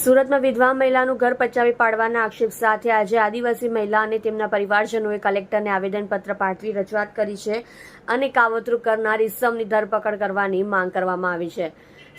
સુરતમાં વિધવા મહિલાનું ઘર પચાવી પાડવાના આક્ષેપ સાથે આજે આદિવાસી મહિલા અને તેમના પરિવારજનોએ કલેક્ટરને આવેદનપત્ર પાઠવી રજૂઆત કરી છે અને કાવતરું કરનાર ઇસમની ધરપકડ કરવાની માંગ કરવામાં આવી છે.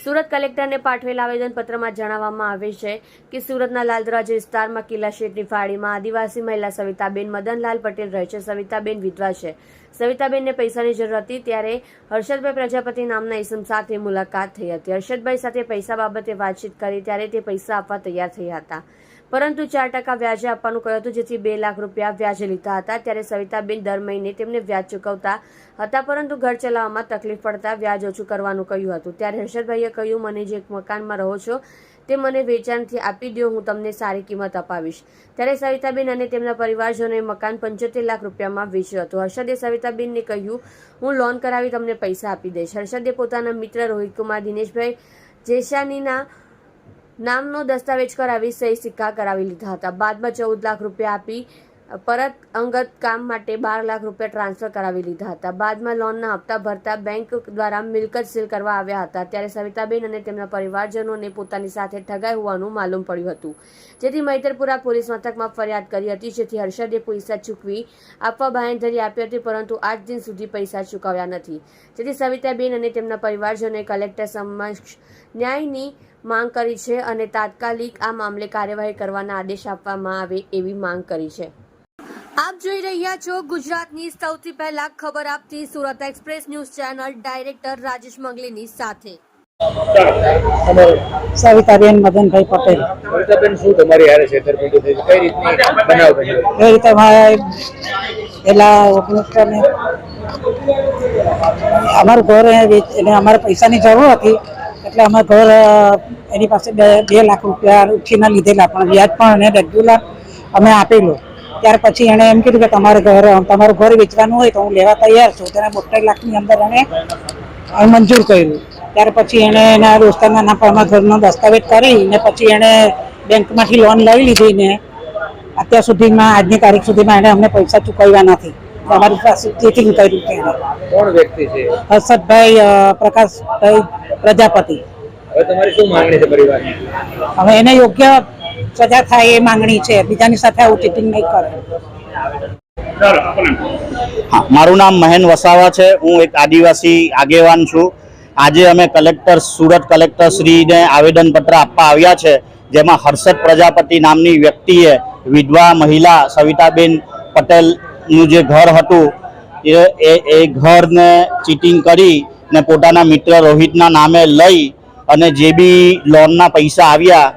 સુરત કલેક્ટરને પાઠવેલા આવેદનપત્રમાં જણાવવામાં આવે છે કે સુરતના લાલદરાજ વિસ્તારમાં કિલ્લા શેઠની ફાળીમાં આદિવાસી મહિલા સવિતાબેન મદનલાલ પટેલ રહે છે. સવિતાબેન વિધવા છે. સવિતાબેનને પૈસાની જરૂર હતી ત્યારે હર્ષદભાઈ પ્રજાપતિ નામના ઇસમ સાથે મુલાકાત થઈ હતી. હર્ષદભાઈ સાથે પૈસા બાબતે વાતચીત કરી ત્યારે તે પૈસા આપવા તૈયાર થયા હતા. પરંતુ ચાર ટકા વ્યાજે આપવાનું કહ્યું હતું, જેથી બે લાખ રૂપિયા વ્યાજે લીધા હતા. ત્યારે સવિતાબેન દર મહિને તેમને વ્યાજ ચૂકવતા હતા, પરંતુ ઘર ચલાવવામાં તકલીફ પડતા વ્યાજ ઓછું કરવાનું કહ્યું હતું. ત્યારે હર્ષદભાઈએ કહ્યું, મને જે મકાનમાં રહો છો, તે મને વેચાણથી આપી દો હું તમને સારી કિંમત અપાવીશ. ત્યારે સવિતાબેન અને તેમના પરિવારજનોએ મકાન પંચોતેર લાખ રૂપિયામાં વેચ્યું હતું. હર્ષદે સવિતાબેનને કહ્યું, હું લોન કરાવી તમને પૈસા આપી દઈશ. હર્ષદે પોતાના મિત્ર રોહિતકુમાર દિનેશભાઈ જેશાનીના નામનો દસ્તાવેજ કરાવી સહી સિક્કા કરાવી લીધા હતા. બાદમાં ચૌદ લાખ રૂપિયા આપી પરત અંગત કામ માટે બાર લાખ રૂપિયા ટ્રાન્સફર કરાવી લીધા હતા. બાદમાં લોનના હપ્તા ભરતા બેંક દ્વારા મિલકત સીલ કરવા આવ્યા હતા. ત્યારે સવિતાબેન અને તેમના પરિવારજનોને પોતાની સાથે ઠગાઈ હોવાનું માલુમ પડ્યું હતું. જેથી મૈતરપુરા પોલીસ મથકમાં ફરિયાદ કરી હતી. જેથી હર્ષદે પૈસા ચૂકવી આપવા બાંહેધરી આપી હતી, પરંતુ આજ દિન સુધી પૈસા ચૂકવ્યા નથી. જેથી સવિતાબેન અને તેમના પરિવારજનોએ કલેક્ટર સમક્ષ ન્યાયની માંગ કરી છે અને તાત્કાલિક આ મામલે કાર્યવાહી કરવાના આદેશ આપવામાં આવે એવી માંગ કરી છે. આપ જોઈ રહ્યા છો ગુજરાતની સૌથી પહેલા ખબર આપતી Surat express news channel director Rajesh મંગલીની સાથે. સવિતાબેન મદનભાઈ પટેલ. કવિતાબેન શું તમારી હારે છેતરપિંડી થઈ કઈ રીતની બનાવ બન્યો એ રીતે મારે પેલા ઓગણીસો અમારું ઘર એને અમારે પૈસાની જરૂર હતી. એટલે અમે ઘર એની પાસે બે લાખ રૂપિયા ઉછીના લીધેલા, પણ વ્યાજ પણ એને રેગ્યુલર અમે આપેલું. ત્યાર પછી એણે એમ કીધું કે તમારે ઘર, તમારું ઘર વેચવાનું હોય તો હું લેવા તૈયાર છું. તેને બોતેર લાખની અંદર એણે મંજૂર કર્યું. ત્યાર પછી એણે એના દોસ્તારના નામ ઘરનો દસ્તાવેજ કરી ને પછી એણે બેંકમાંથી લોન લઈ લીધી ને અત્યાર સુધીમાં, આજની તારીખ સુધીમાં એણે અમને પૈસા ચૂકવ્યા નથી. અમારી પાસે ચીટિંગ કર્યું છે. કોણ વ્યક્તિ છે? હર્ષદભાઈ પ્રકાશભાઈ પ્રજાપતિ. હવે તમારી શું માંગણી છે પરિવારની? હવે એને યોગ્ય સજા થાય એ માંગણી છે. બીજાની સાથે આવું ચીટિંગ નહીં કરે. હા મારું નામ મહેન વસાવા છે. હું એક આદિવાસી આગેવાન છું. આજે અમે કલેક્ટર સુરત કલેક્ટર શ્રીને આવેદનપત્ર આપવા આવ્યા છે જેમાં હર્ષદ પ્રજાપતિ નામની વ્યક્તિએ વિધવા મહિલા સવિતાબેન પટેલનું જે ઘર હતું, એ એ ઘરને ચીટિંગ કરી ને પોતાના મિત્ર રોહિતના નામે લઈ અને જે બી લોનના પૈસા આવ્યા,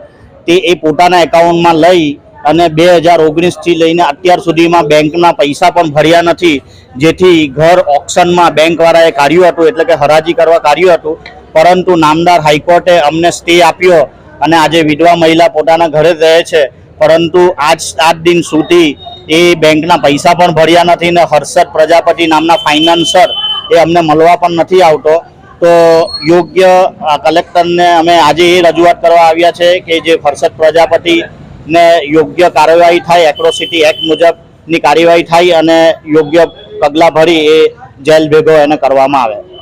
તે એ પોતાના એકાઉન્ટમાં લઈ અને બે હજાર ઓગણીસથી લઈને અત્યાર સુધીમાં બેંકના પૈસા પણ ભર્યા નથી. જેથી ઘર ઓક્શનમાં બેંકવાળાએ કાઢ્યું હતું, એટલે કે હરાજી કરવા કાઢ્યું હતું. પરંતુ નામદાર હાઈકોર્ટે અમને સ્ટે આપ્યો અને આજે વિધવા મહિલા પોતાના ઘરે રહે છે. પરંતુ આજ આજ દિન સુધી એ બેંકના પૈસા પણ ભર્યા નથી ને હર્ષદ પ્રજાપતિ નામના ફાઇનાન્સર એ અમને મળવા પણ નથી આવતો. તો યોગ્ય કલેક્ટરને અમે આજે એ રજૂઆત કરવા આવ્યા છે કે જે હર્ષદ પ્રજાપતિ ને યોગ્ય કાર્યવાહી થાય એક્રોસિટી એક્ટ મુજબની કાર્યવાહી થાય અને યોગ્ય પગલાં ભરી એ જેલ ભેગો એને કરવામાં આવે.